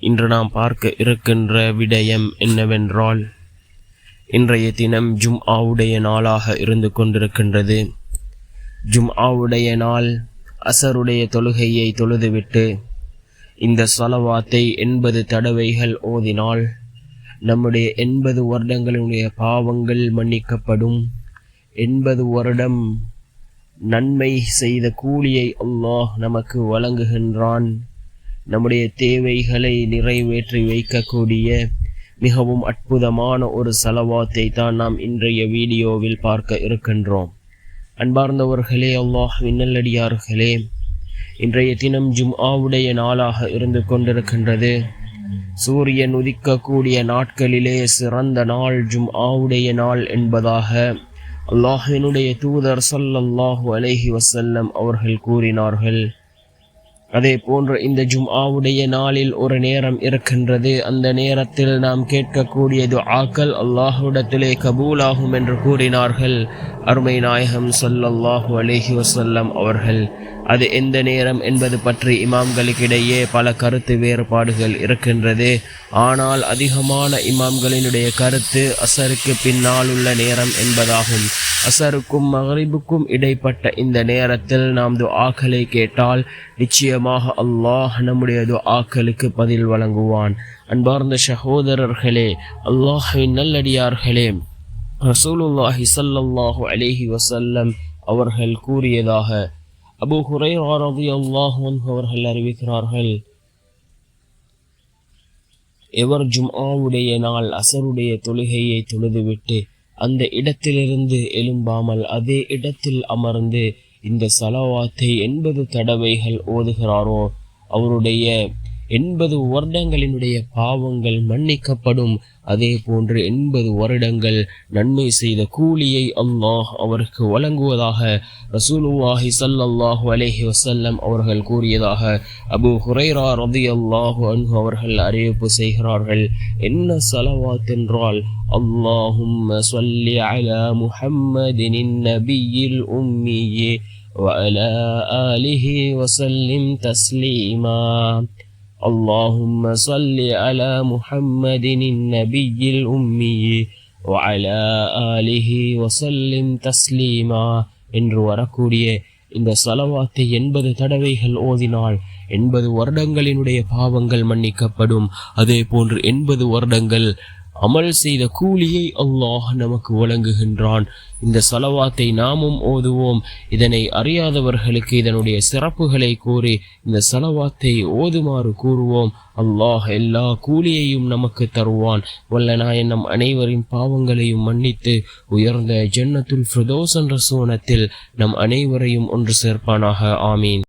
இன்று நாம் பார்க்க இருக்கின்ற விடயம் என்னவென்றால் இன்றைய தினம் ஜும் ஆவுடைய நாளாக இருந்து கொண்டிருக்கின்றது. ஜும் ஆவுடைய நாள் அசருடைய தொழுகையை தொழுதுவிட்டு இந்த சலவாத்தை எண்பது தடவைகள் ஓதினால் நம்முடைய எண்பது வருடங்களுடைய பாவங்கள் மன்னிக்கப்படும். எண்பது வருடம் நன்மை செய்த கூலியை அல்லாஹ் நமக்கு வழங்குகின்றான். நம்முடைய தேவைகளை நிறைவேற்றி வைக்கக்கூடிய மிகவும் அற்புதமான ஒரு செலவாத்தை தான் நாம் இன்றைய வீடியோவில் பார்க்க இருக்கின்றோம். அன்பார்ந்தவர்களே அல்லாஹ் விண்ணல்லடியார்களே இன்றைய தினம் ஜும் ஆவுடைய நாளாக இருந்து கொண்டிருக்கின்றது. சூரியன் உதிக்கக்கூடிய நாட்களிலே சிறந்த நாள் ஜும் ஆவுடைய நாள் என்பதாக அல்லாஹினுடைய தூதர் சல்லல்லாஹு அலஹி வசல்லம் அவர்கள் கூறினார்கள். அதே போன்று இந்த ஜும்ஆவுடைய நாளில் ஒரு நேரம் இருக்கின்றது. அந்த நேரத்தில் நாம் கேட்கக்கூடிய துஆக்கள் அல்லாஹுடத்திலே கபூலாகும் என்று கூறினார்கள். அருமை நாயகம் சொல்லல்லாஹு அலைஹி வசல்லம் அவர்கள் அது எந்த நேரம் என்பது பற்றி இமாம்களுக்கிடையே பல கருத்து வேறுபாடுகள் இருக்கின்றது. ஆனால் அதிகமான இமாம்களினுடைய கருத்து அசருக்கு பின்னால் உள்ள நேரம் என்பதாகும். அசருக்கும் மகரிபுக்கும் இடைப்பட்ட இந்த நேரத்தில் நாம் துஆக்களை கேட்டால் நிச்சயமாக அல்லாஹ் நம்முடைய துஆக்களுக்கு பதில் வழங்குவான். அன்பார்ந்த சகோதரர்களே அல்லாஹின் நல்லடியார்களே ரசூலுல்லாஹி ஸல்லல்லாஹு அலைஹி வசல்லம் அவர்கள் கூறியதாக அபு ஹுரை ரலியல்லாஹு அவர்கள் அறிவிக்கிறார்கள். எவர் ஜும்ஆவுடைய நாள் அசருடைய தொழுகையை தொழுதுவிட்டு அந்த இடத்திலிருந்து எழும்பாமல் அதே இடத்தில் அமர்ந்து இந்த சலவாத்தை எண்பது தடவைகள் ஓதுகிறாரோ அவருடைய எண்பது வருடங்களினுடைய பாவங்கள் மன்னிக்கப்படும் அதே போன்று எண்பது வருடங்கள் நன்மை செய்த கூலியை அல்லாஹ் அவருக்கு வழங்குவதாக ரசூலுல்லாஹி சல்லல்லாஹு அலைஹி வசல்லம் அவர்கள் கூறியதாக அபு ஹுரைரா ரதி அல்லாஹு அன்ஹு அவர்கள் அறிவிப்பு செய்கிறார்கள் என்ன சலவாத் என்றால் اللهم صل على محمد النبي الأمي وعلى آله وسلم تسليما اللهم صل على محمد النبي الأمي وعلى آله وسلم تسليما என்று வரக்கூடிய இந்த சலவாத்தை எண்பது தடவைகள் ஓதினால் எண்பது வருடங்களினுடைய பாவங்கள் மன்னிக்கப்படும் அதே போன்று எண்பது வருடங்கள் அமல் செய்த கூலியை அல்லாஹ் நமக்கு வழங்குகின்றான். இந்த சலவாத்தை நாமும் ஓதுவோம். இதனை அறியாதவர்களுக்கு இதனுடைய சிறப்புகளை கூறி இந்த சலவாத்தை ஓதுமாறு கூறுவோம். அல்லாஹ் எல்லா கூலியையும் நமக்கு தருவான். வல்ல நாயன் நம் அனைவரின் பாவங்களையும் மன்னித்து உயர்ந்த ஜன்னத்துல் ஃபிரதோஸ் என்ற சோனத்தில் நம் அனைவரையும் ஒன்று சேர்ப்பானாக. ஆமீன்.